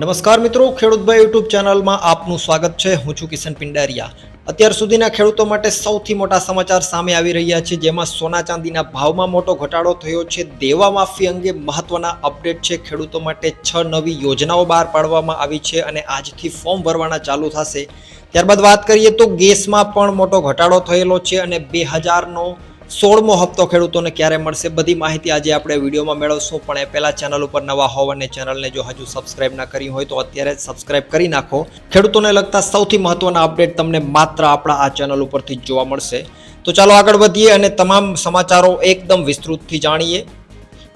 નમસ્કાર મિત્રો ખેડૂતભાઈ યુટ્યુબ ચેનલમાં આપનું સ્વાગત છે. હું છું કિશન પિંડારિયા. અત્યાર સુધીના ખેડૂતો માટે સૌથી મોટા સમાચાર સામે આવી રહ્યા છે, જેમાં સોના ચાંદીના ભાવમાં મોટો ઘટાડો થયો છે. દેવા માફી અંગે મહત્વના અપડેટ છે. ખેડૂતો માટે છ નવી યોજનાઓ બહાર પાડવામાં આવી છે અને આજથી ફોર્મ ભરવાના ચાલુ થશે. ત્યારબાદ વાત કરીએ તો ગેસમાં પણ મોટો ઘટાડો થયેલો છે અને બે હજારનો સોળમો હપ્તો ખેડૂતોને ક્યારે મળશે બધી માહિતી આજે આપણે વિડીયોમાં મેળવશું, પણ એ પહેલાં ચેનલ ઉપર નવા હોવ અને ચેનલને જો હજુ સબસ્ક્રાઇબ ના કરી હોય તો અત્યારે સબસ્ક્રાઇબ કરી નાખો. ખેડૂતોને લગતા સૌથી મહત્વના અપડેટ તમને માત્ર આપણા આ ચેનલ ઉપરથી જ જોવા મળશે. તો ચાલો આગળ વધીએ અને તમામ સમાચારો એકદમ વિસ્તૃતથી જાણીએ.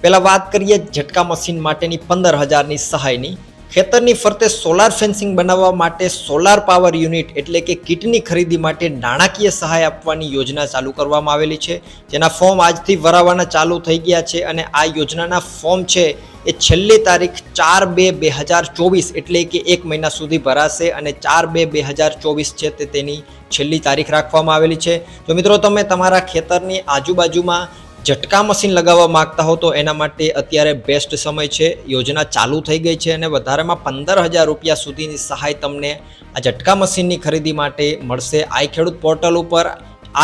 પહેલાં વાત કરીએ ઝટકા મશીન માટેની પંદર હજારની સહાયની. ખેતરની ફરતે સોલાર ફેન્સિંગ બનાવવા માટે સોલાર પાવર યુનિટ એટલે કે કીટની ખરીદી માટે નાણાકીય સહાય આપવાની યોજના ચાલુ કરવામાં આવેલી છે. જેના ફોર્મ આજથી ભરાવાના ચાલુ થઈ ગયા છે અને આ યોજનાના ફોર્મ છે એ છેલ્લી તારીખ ચાર બે બે હજાર ચોવીસ એટલે કે એક મહિના સુધી ભરાશે અને ચાર બે બે હજાર ચોવીસ છે તે તેની છેલ્લી તારીખ રાખવામાં આવેલી છે. તો મિત્રો, તમે તમારા ખેતરની આજુબાજુમાં ઝટકા મશીન લગાવવા માંગતા હો તો એના માટે અત્યારે બેસ્ટ સમય છે. યોજના ચાલુ થઈ ગઈ છે અને વધારેમાં પંદર હજાર રૂપિયા સુધીની સહાય તમને આ ઝટકા મશીનની ખરીદી માટે મળશે. આઈ ખેડૂત પોર્ટલ ઉપર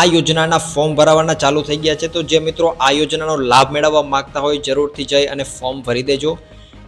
આ યોજનાના ફોર્મ ભરાવાના ચાલુ થઈ ગયા છે. તો જે મિત્રો આ યોજનાનો લાભ મેળવવા માંગતા હોય જરૂરથી જઈ અને ફોર્મ ભરી દેજો.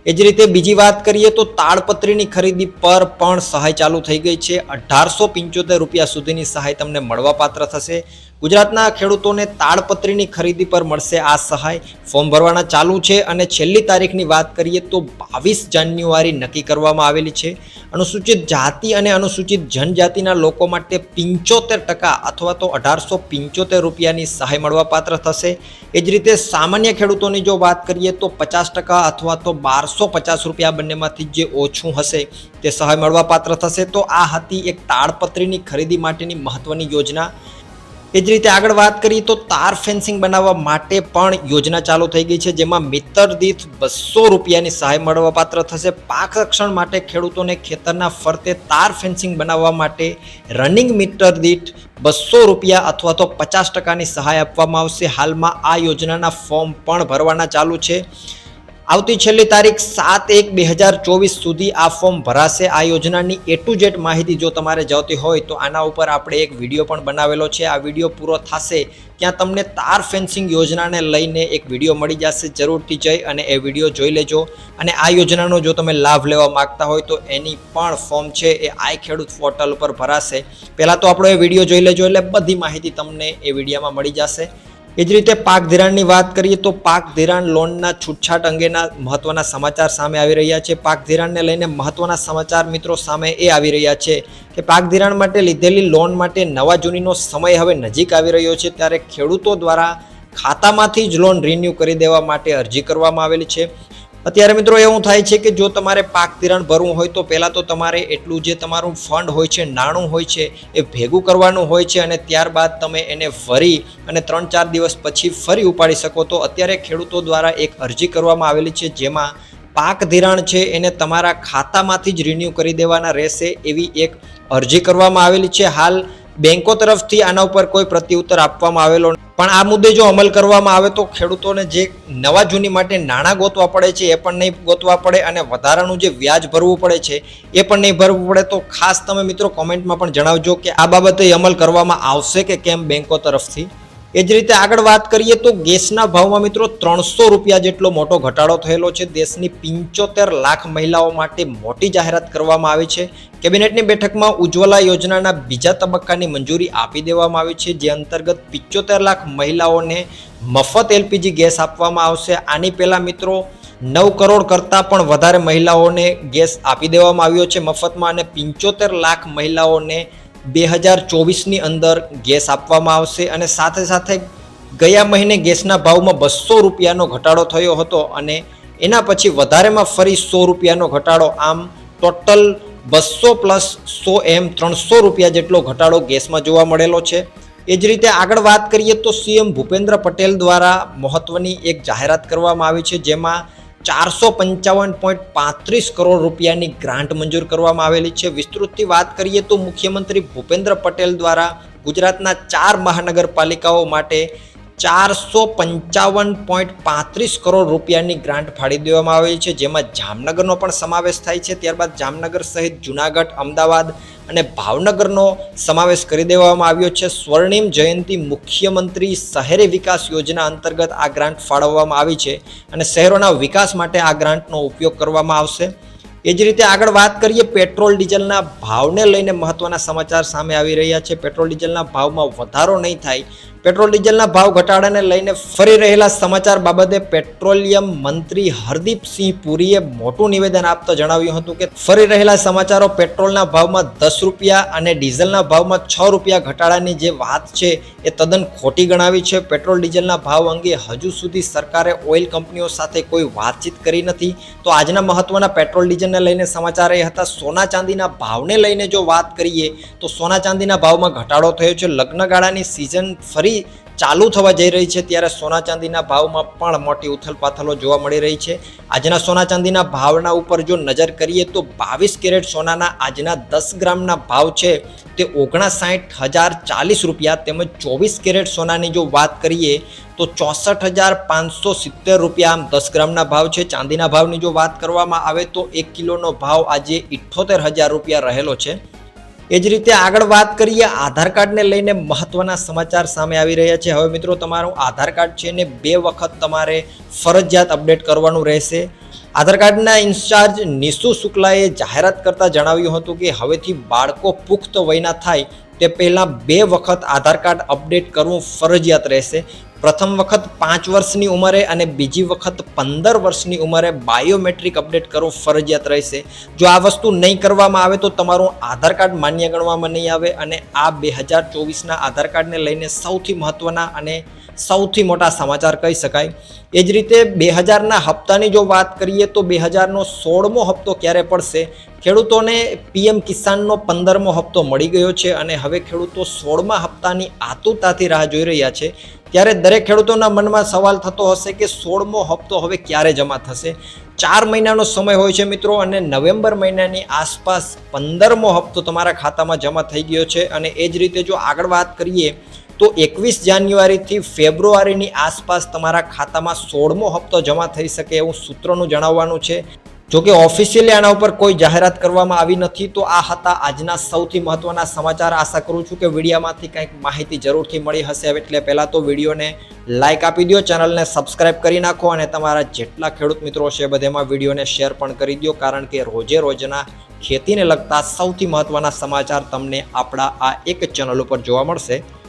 એ જ રીતે બીજી વાત કરીએ તો તાડપત્રીની ખરીદી પર પણ સહાય ચાલુ થઈ ગઈ છે. અઢારસો પંચોતેર રૂપિયા સુધીની સહાય તમને મળવાપાત્ર થશે. ગુજરાતના ખેડૂતોને તાડપત્રીની ખરીદી પર મળશે આ સહાય. ફોર્મ ભરવાના ચાલુ છે અને છેલ્લી તારીખની વાત કરીએ તો બાવીસ જાન્યુઆરી નક્કી કરવામાં આવેલી છે. અનુસૂચિત જાતિ અને અનુસૂચિત જનજાતિના લોકો માટે પિંચોતેર ટકા અથવા તો અઢારસો પિંચોતેર રૂપિયાની સહાય મળવાપાત્ર થશે. એ જ રીતે સામાન્ય ખેડૂતોની જો વાત કરીએ તો પચાસ ટકા અથવા તો બારસો પચાસ રૂપિયા બંનેમાંથી જે ઓછું હશે તે સહાય મળવાપાત્ર થશે. તો આ હતી એક તાડપત્રીની ખરીદી માટેની મહત્ત્વની યોજના. એ જ રીતે આગળ વાત કરીએ તો તાર ફેન્સિંગ બનાવવા માટે પણ યોજના ચાલુ થઈ ગઈ છે, જેમાં મીટર દીઠ બસો રૂપિયાની સહાય મળવાપાત્ર થશે. પાક રક્ષણ માટે ખેડૂતોને ખેતરના ફરતે તાર ફેન્સિંગ બનાવવા માટે રનિંગ મીટર દીઠ બસો રૂપિયા અથવા તો પચાસ ટકાની સહાય આપવામાં આવશે. હાલમાં આ યોજનાના ફોર્મ પણ ભરવાના ચાલુ છે. આવતી છેલ્લી તારીખ સાત એક બે હજાર ચોવીસ સુધી આ ફોર્મ ભરાશે. આ યોજનાની એ ટુ માહિતી જો તમારે જોતી હોય તો આના ઉપર આપણે એક વીડિયો પણ બનાવેલો છે. આ વીડિયો પૂરો થશે ત્યાં તમને તાર ફેન્સિંગ યોજનાને લઈને એક વીડિયો મળી જશે. જરૂરથી જઈ અને એ વીડિયો જોઈ લેજો. અને આ યોજનાનો જો તમે લાભ લેવા માંગતા હોય તો એની પણ ફોર્મ છે એ આઈ ખેડૂત પોર્ટલ ઉપર ભરાશે. પહેલાં તો આપણો એ વીડિયો જોઈ લેજો એટલે બધી માહિતી તમને એ વિડીયોમાં મળી જશે. એ જ રીતે પાક ધિરાણની વાત કરીએ તો પાક ધિરાણ લોનના છૂટછાટ અંગેના મહત્વના સમાચાર સામે આવી રહ્યા છે. પાક ધિરાણને લઈને મહત્વના સમાચાર મિત્રો સામે એ આવી રહ્યા છે કે પાક ધિરાણ માટે લીધેલી લોન માટે નવા જૂનીનો સમય હવે નજીક આવી રહ્યો છે ત્યારે ખેડૂતો દ્વારા ખાતામાંથી જ લોન રિન્યૂ કરી દેવા માટે અરજી કરવામાં આવેલી છે. અત્યારે મિત્રો એવું થાય છે કે જો તમારે પાક ધિરાણ ભરવું હોય તો પહેલાં તો તમારે એટલું જે તમારું ફંડ હોય છે, નાણું હોય છે, એ ભેગું કરવાનું હોય છે અને ત્યારબાદ તમે એને ફરી અને ત્રણ ચાર દિવસ પછી ફરી ઉપાડી શકો. તો અત્યારે ખેડૂતો દ્વારા એક અરજી કરવામાં આવેલી છે જેમાં પાક ધિરાણ છે એને તમારા ખાતામાંથી જ રિન્યૂ કરી દેવાના રહેશે એવી એક અરજી કરવામાં આવેલી છે. હાલ બેંકો તરફથી આના ઉપર કોઈ પ્રત્યુત્તર આપવામાં આવેલો પણ આ મુદ્દે જો અમલ કરવામાં આવે તો ખેડૂતોને જે નવા જૂની માટે નાણાં ગોતવા પડે છે, એ પણ નહીં ગોતવા પડે અને વધારાનું જે વ્યાજ ભરવું પડે છે, એ પણ નહીં ભરવું પડે. તો ખાસ તમે મિત્રો કોમેન્ટમાં પણ જણાવજો કે આ બાબતે અમલ કરવામાં આવશે કે કેમ બેંકો તરફથી? એ જ રીતે આગળ વાત કરીએ તો ગેસના ભાવમાં મિત્રો ત્રણસો રૂપિયા જેટલો મોટો ઘટાડો થયેલો છે. દેશની પિંચોતેર લાખ મહિલાઓ માટે મોટી જાહેરાત કરવામાં આવી છે. કેબિનેટની બેઠકમાં ઉજ્જવલા યોજનાના બીજા તબક્કાની મંજૂરી આપી દેવામાં આવી છે. જે અંતર્ગત પિંચોતેર લાખ મહિલાઓને મફત એલપીજી ગેસ આપવામાં આવશે. આની પહેલાં મિત્રો નવ કરોડ કરતાં પણ વધારે મહિલાઓને ગેસ આપી દેવામાં આવ્યો છે મફતમાં અને પિંચોતેર લાખ મહિલાઓને બે હજાર ચોવીસની અંદર ગેસ આપવામાં આવશે અને સાથે સાથે ગયા મહિને ગેસના ભાવમાં બસો રૂપિયાનો ઘટાડો થયો હતો અને એના પછી વધારેમાં ફરી સો રૂપિયાનો ઘટાડો. આમ ટોટલ બસો પ્લસ સો એમ ત્રણસો રૂપિયા જેટલો ઘટાડો ગેસમાં જોવા મળેલો છે. એ જ રીતે આગળ વાત કરીએ તો સીએમ ભૂપેન્દ્ર પટેલ દ્વારા મહત્ત્વની એક જાહેરાત કરવામાં આવી છે, જેમાં ચારસો પંચાવન પોઈન્ટ પાંત્રીસ કરોડ રૂપિયાની ગ્રાન્ટ મંજૂર કરવામાં આવેલી છે. વિસ્તૃતથી વાત કરીએ તો મુખ્યમંત્રી ભૂપેન્દ્ર પટેલ દ્વારા ગુજરાતના ચાર મહાનગરપાલિકાઓ માટે ચારસો પંચાવન પોઈન્ટ પાંત્રીસ કરોડ રૂપિયાની ગ્રાન્ટ ફાળી દેવામાં આવી છે. જેમાં જામનગરનો પણ સમાવેશ થાય છે. ત્યારબાદ જામનગર સહિત જુનાગઢ, અમદાવાદ અને ભાવનગરનો સમાવેશ કરી દેવામાં આવ્યો છે. સ્વર્ણિમ જયંતિ મુખ્યમંત્રી શહેરી વિકાસ યોજના અંતર્ગત આ ગ્રાન્ટ ફાળવવામાં આવી છે અને શહેરોના વિકાસ માટે આ ગ્રાન્ટનો ઉપયોગ કરવામાં આવશે. એ જ રીતે આગળ વાત કરીએ, પેટ્રોલ ડીઝલના ભાવને લઈને મહત્વના સમાચાર સામે આવી રહ્યા છે. પેટ્રોલ ડીઝલના ભાવમાં વધારો નહીં થાય પેટ્રોલ ડીઝલના ભાવ ઘટાડાને લઈને ફરી રહેલા સમાચાર બાબતે પેટ્રોલિયમ મંત્રી હરદીપસિંહ પુરીએ મોટું નિવેદન આપતા જણાવ્યું હતું કે ફરી રહેલા સમાચારો પેટ્રોલના ભાવમાં દસ રૂપિયા અને ડીઝલના ભાવમાં છ રૂપિયા ઘટાડાની જે વાત છે એ તદ્દન ખોટી ગણાવી છે. પેટ્રોલ ડીઝલના ભાવ અંગે હજુ સુધી સરકારે ઓઇલ કંપનીઓ સાથે કોઈ વાતચીત કરી નથી. તો આજના મહત્વના પેટ્રોલ ડીઝલને લઈને સમાચાર એ હતા, સોના ચાંદીના ભાવને લઈને જો વાત કરીએ તો સોના ચાંદીના ભાવમાં ઘટાડો થયો છે. લગ્નગાળાની સિઝન ફરી ચાલુ થવા જઈ રહી છે ત્યારે સોના ચાંદીના ભાવમાં પણ મોટી ઉથલપાથલો જોવા મળી રહી છે. આજના સોના ચાંદીના ભાવના ઉપર જો નજર કરીએ તો બાવીસ કેરેટ સોનાના આજના દસ ગ્રામના ભાવ છે તે ઓગણસાઠ હજાર ચાલીસ રૂપિયા તેમજ ચોવીસ કેરેટ સોનાની જો વાત કરીએ તો ચોસઠ હજાર પાંચસો સિત્તેર રૂપિયા આમ દસ ગ્રામના ભાવ છે. ચાંદીના ભાવની જો વાત કરવામાં આવે તો એક કિલોનો ભાવ આજે ઇઠ્ઠોતેર હજાર રૂપિયા રહેલો છે. એ જ રીતે આગળ વાત કરીએ, આધાર કાર્ડને લઈને મહત્વના સમાચાર સામે આવી રહ્યા છે. હવે મિત્રો, તમારું આધાર કાર્ડ છે ને બે વખત તમારે ફરજિયાત અપડેટ કરવાનું રહેશે. આધાર કાર્ડના ઇન્ચાર્જ નિશુ શુક્લાએ જાહેરાત કરતાં જણાવ્યું હતું કે, હવેથી બાળકો પુખ્ત વયના થાય તે પહેલાં બે વખત આધાર કાર્ડ અપડેટ કરવું ફરજિયાત રહેશે. પ્રથમ વખત પાંચ વર્ષની ઉંમરે અને બીજી વખત પંદર વર્ષની ઉંમરે બાયોમેટ્રિક અપડેટ કરવું ફરજિયાત રહેશે. જો આ વસ્તુ નહીં કરવામાં આવે તો તમારું આધાર કાર્ડ માન્ય ગણવામાં નહીં આવે અને આ બે હજાર ચોવીસના આધાર કાર્ડને લઈને સૌથી મહત્ત્વના અને સૌથી મોટા સમાચાર કહી શકાય. એ જ રીતે બે હજારના હપ્તાની જો વાત કરીએ તો બે હજારનો સોળમો હપ્તો ક્યારે પડશે? ખેડૂતોને પીએમ કિસાનનો પંદરમો હપ્તો મળી ગયો છે અને હવે ખેડૂતો સોળમા હપ્તાની આતુરતાથી રાહ જોઈ રહ્યા છે. ત્યારે દરેક ખેડૂતોના મનમાં સવાલ થતો હશે કે સોળમો હપ્તો હવે ક્યારે જમા થશે? ચાર મહિનાનો સમય હોય છે મિત્રો અને નવેમ્બર મહિનાની આસપાસ પંદરમો હપ્તો તમારા ખાતામાં જમા થઈ ગયો છે અને એ જ રીતે જો આગળ વાત કરીએ તો એકવીસ જાન્યુઆરીથી ફેબ્રુઆરીની આસપાસ તમારા ખાતામાં સોળમો હપ્તો જમા થઈ શકે એવું સૂત્રોનું જણાવવાનું છે. જોકે ઓફિશિયલી આના ઉપર કોઈ જાહેરાત કરવામાં આવી નથી, તો આ હતા આજના સૌથી મહત્વના સમાચાર. આશા કરું છું કે વિડીયામાંથી કંઈક માહિતી જરૂરથી મળી હશે. એટલે પહેલાં તો વિડીયોને લાઇક આપી દો, ચેનલને સબસ્ક્રાઇબ કરી નાખો અને તમારા જેટલા ખેડૂત મિત્રો છે બધેમાં વિડીયોને શેર પણ કરી દો, કારણ કે રોજે રોજના ખેતીને લગતા સૌથી મહત્વના સમાચાર તમને આપણા આ એક ચેનલ ઉપર જોવા મળશે.